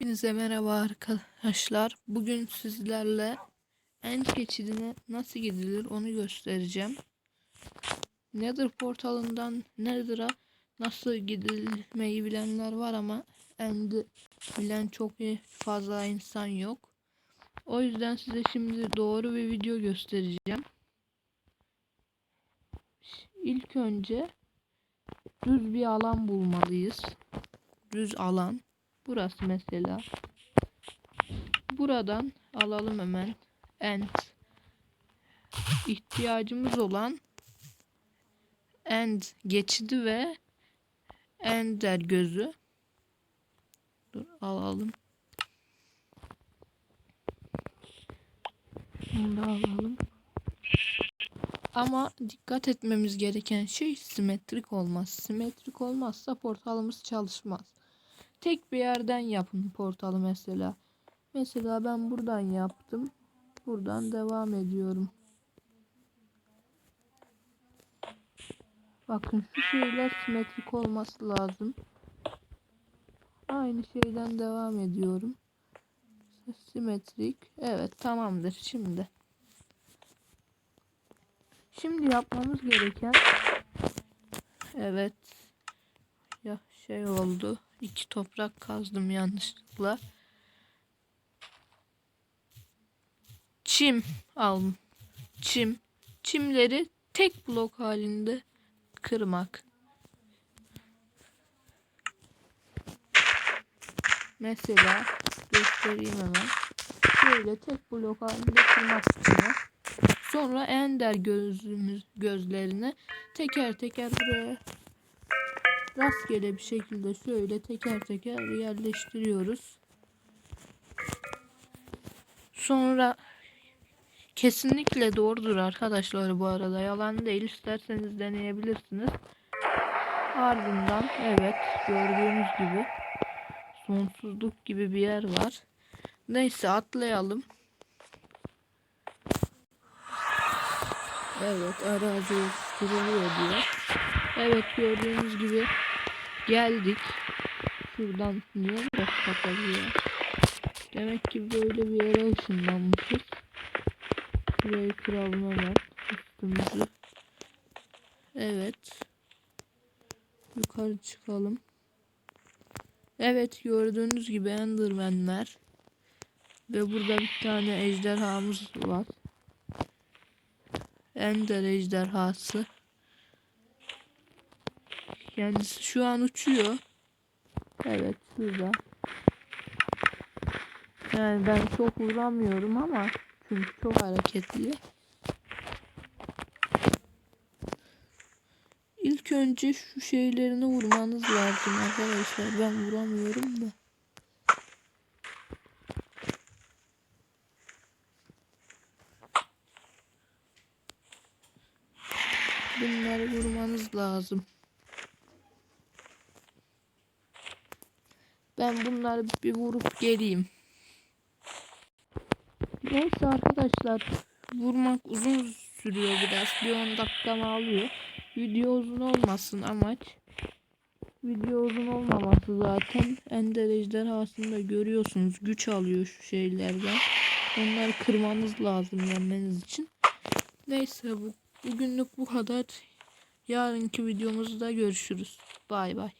Hepinize merhaba arkadaşlar. Bugün sizlerle en geçidine nasıl gidilir onu göstereceğim. Nether portalından Nether'a nasıl gidilmeyi bilenler var ama End'i bilen çok fazla insan yok. O yüzden size şimdi doğru bir video göstereceğim. İlk önce düz bir alan bulmalıyız. Düz alan. Burası mesela. Buradan alalım hemen. End. İhtiyacımız olan end geçidi ve ender gözü. Dur alalım. Bunu da alalım. Ama dikkat etmemiz gereken şey simetrik olmaz. Simetrik olmazsa portalımız çalışmaz. Tek bir yerden yapın portalı mesela. Mesela ben buradan yaptım. Buradan devam ediyorum. Bakın şu şeyler simetrik olması lazım. Aynı şeyden devam ediyorum. Simetrik. Evet tamamdır şimdi. Şimdi yapmamız gereken Evet. Ya şey oldu. İki toprak kazdım yanlışlıkla. Çim al. Çim. Çimleri tek blok halinde kırmak. Mesela göstereyim hemen. Böyle tek blok halinde kırmak istiyor. Sonra ender gözümüz gözlerini teker teker buraya rastgele bir şekilde şöyle teker teker yerleştiriyoruz. Sonra kesinlikle doğrudur arkadaşlar bu arada yalan değil isterseniz deneyebilirsiniz. Ardından evet gördüğünüz gibi sonsuzluk gibi bir yer var. Neyse atlayalım. Evet arazi oluşturuluyor diyor. Evet gördüğünüz gibi geldik. Şuradan niye burası kapalı ya? Demek ki böyle bir yere ışınlanmışız. Şurayı kıralım hemen üstümüzü. Evet. Yukarı çıkalım. Evet gördüğünüz gibi Enderman'ler. Ve burada bir tane ejderhamız var. Ender ejderhası. Kendisi şu an uçuyor. Evet şurada. Yani ben çok vuramıyorum ama çünkü çok hareketli. İlk önce şu şeylerini vurmanız lazım arkadaşlar. Ben vuramıyorum da. Bunları vurmanız lazım. Ben bunları bir vurup geleyim. Neyse arkadaşlar vurmak uzun sürüyor biraz. Bir 10 dakikamı alıyor. Video uzun olmasın amaç. Video uzun olmaması zaten. Ender ejderhasını görüyorsunuz. Güç alıyor şu şeylerden. Onları kırmanız lazım yenmeniz için. Neyse bu bugünlük bu kadar. Yarınki videomuzda görüşürüz. Bay bay.